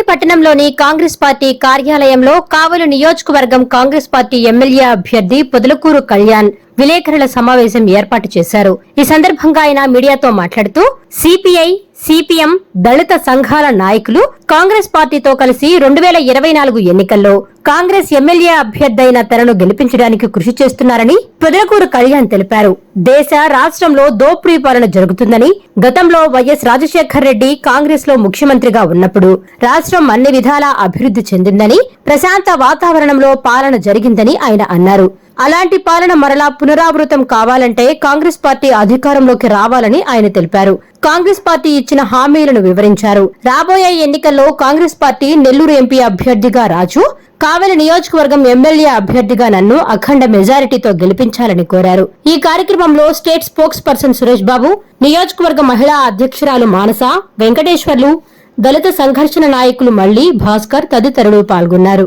కావలి పట్టణంలోని కాంగ్రెస్ పార్టీ కార్యాలయంలో కావలి నియోజకవర్గం కాంగ్రెస్ పార్టీ ఎమ్మెల్యే అభ్యర్థి పొదలకూరు కళ్యాణ్ విలేకరుల సమావేశం ఏర్పాటు చేశారు. ఈ సందర్భంగా ఆయన మీడియాతో మాట్లాడుతూ సిపిఐ సిపిఎం దళిత సంఘాల నాయకులు కాంగ్రెస్ పార్టీతో కలిసి రెండు వేల ఇరవై నాలుగు ఎన్నికల్లో కాంగ్రెస్ ఎమ్మెల్యే అభ్యర్థైన తనను గెలిపించడానికి కృషి చేస్తున్నారని పొదలకూరు కళ్యాణ్ తెలిపారు. దేశ రాష్ట్రంలో దోపిడీ పాలన జరుగుతుందని గతంలో వైఎస్ రాజశేఖర్ రెడ్డి కాంగ్రెస్లో ముఖ్యమంత్రిగా ఉన్నప్పుడు రాష్ట్రం అన్ని విధాలా అభివృద్ధి చెందిందని ప్రశాంత వాతావరణంలో పాలన జరిగిందని ఆయన అన్నారు. అలాంటి పాలన మరలా పునరావృతం కావాలంటే కాంగ్రెస్ పార్టీ అధికారంలోకి రావాలని ఆయన తెలిపారు. కాంగ్రెస్ పార్టీ ఇచ్చిన హామీలను వివరించారు. రాబోయే ఎన్నికల్లో కాంగ్రెస్ పార్టీ నెల్లూరు ఎంపీ అభ్యర్థిగా రాజు కావలి నియోజకవర్గం ఎమ్మెల్యే అభ్యర్థిగా నన్ను అఖండ మెజారిటీతో గెలిపించాలని కోరారు. ఈ కార్యక్రమంలో state spokesperson Suresh Babu నియోజకవర్గ మహిళా అధ్యక్షురాలు మానస వెంకటేశ్వర్లు దళిత సంఘర్షణ నాయకులు మళ్ళీ భాస్కర్ తదితరులు పాల్గొన్నారు.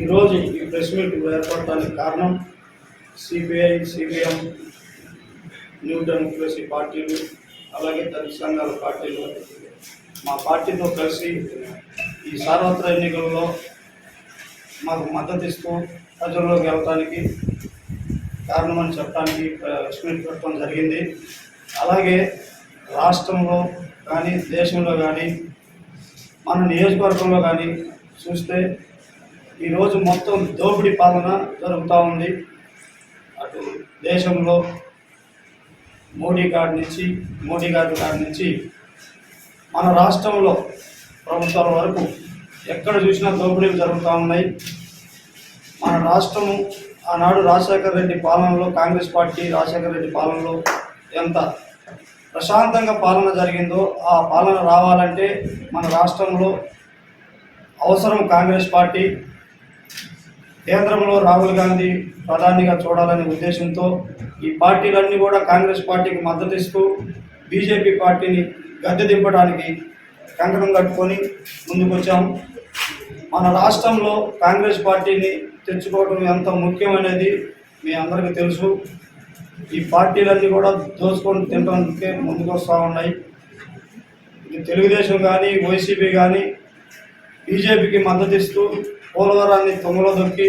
ఈరోజు ఈ ప్రెస్ మీట్ ఏర్పడటానికి కారణం సిపిఐ సిపిఎం న్యూ డెమోక్రసీ పార్టీలు అలాగే దళిత సంఘాల పార్టీలు. మా పార్టీతో కలిసి ఈ సార్వత్ర ఎన్నికల్లో మాకు మద్దతు ఇస్తూ ప్రజల్లోకి వెళ్ళటానికి కారణమని చెప్పడానికి ప్రెస్ మీట్ పెట్టడం జరిగింది. అలాగే రాష్ట్రంలో కానీ దేశంలో కానీ మన నియోజకవర్గంలో కానీ చూస్తే ఈరోజు మొత్తం దోపిడీ పాలన జరుగుతూ ఉంది. అటు దేశంలో మోడీ కార్డు నుంచి మోడీ గారి కాడి నుంచి మన రాష్ట్రంలో ప్రభుత్వాల వరకు ఎక్కడ చూసినా దోపిడీలు జరుగుతూ ఉన్నాయి. మన రాష్ట్రము ఆనాడు రాజశేఖర రెడ్డి పాలనలో కాంగ్రెస్ పార్టీ రాజశేఖర రెడ్డి పాలనలో ఎంత ప్రశాంతంగా పాలన జరిగిందో ఆ పాలన రావాలంటే మన రాష్ట్రంలో అవసరం కాంగ్రెస్ పార్టీ కేంద్రంలో రాహుల్ గాంధీ ప్రధానిగా చూడాలనే ఉద్దేశంతో ఈ పార్టీలన్నీ కూడా కాంగ్రెస్ పార్టీకి మద్దతు ఇస్తూ బీజేపీ పార్టీని గద్దె దింపడానికి కంకణం కట్టుకొని ముందుకొచ్చాము మన రాష్ట్రంలో కాంగ్రెస్ పార్టీని తెచ్చుకోవడం ఎంత ముఖ్యమనేది మీ అందరికీ తెలుసు. ఈ పార్టీలన్నీ కూడా దోచుకొని తినడానికే ముందుకు వస్తూ ఉన్నాయి. ఇది తెలుగుదేశం కానీ వైసీపీ కానీ బీజేపీకి మద్దతు ఇస్తూ పోలవరాన్ని తొమ్మిలో దొరికి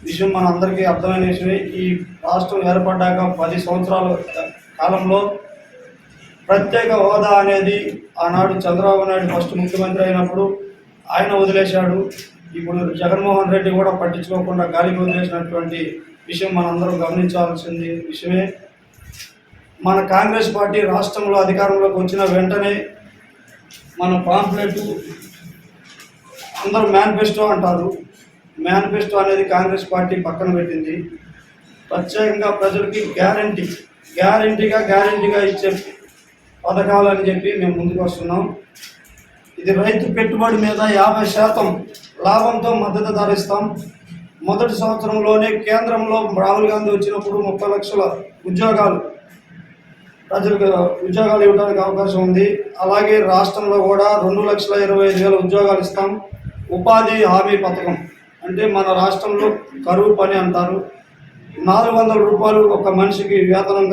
విషయం మన అందరికీ అర్థమైన విషయమే ఈ రాష్ట్రం ఏర్పడ్డాక పది సంవత్సరాల కాలంలో ప్రత్యేక హోదా అనేది ఆనాడు చంద్రబాబు నాయుడు ఫస్ట్ ముఖ్యమంత్రి అయినప్పుడు ఆయన వదిలేశాడు. ఇప్పుడు జగన్మోహన్ రెడ్డి కూడా పట్టించుకోకుండా గాలికి వదిలేసినటువంటి విషయం మనందరం గమనించాల్సింది విషయమే. మన కాంగ్రెస్ పార్టీ రాష్ట్రంలో అధికారంలోకి వచ్చిన వెంటనే మన పాంప్లెట్ అందరూ మేనిఫెస్టో అంటారు. మేనిఫెస్టో అనేది కాంగ్రెస్ పార్టీ పక్కన పెట్టింది. ప్రత్యేకంగా ప్రజలకి గ్యారంటీ గ్యారంటీగా గ్యారంటీగా ఇచ్చే పథకాలు అని చెప్పి మేము ముందుకు వస్తున్నాం. ఇది రైతు పెట్టుబడి మీద యాభై శాతం లాభంతో మద్దతు ధర ఇస్తాం. మొదటి సంవత్సరంలోనే కేంద్రంలో రాహుల్ గాంధీ వచ్చినప్పుడు ముప్పై లక్షల ఉద్యోగాలు ప్రజలకు ఉద్యోగాలు ఇవ్వడానికి అవకాశం ఉంది. అలాగే రాష్ట్రంలో కూడా రెండు లక్షల ఇరవై ఐదు వేల ఉద్యోగాలు ఇస్తాం. ఉపాధి హామీ పథకం. అంటే మన రాష్ట్రంలో కరువు పని అంటారు. నాలుగు వందల రూపాయలు ఒక మనిషికి వేతనంగా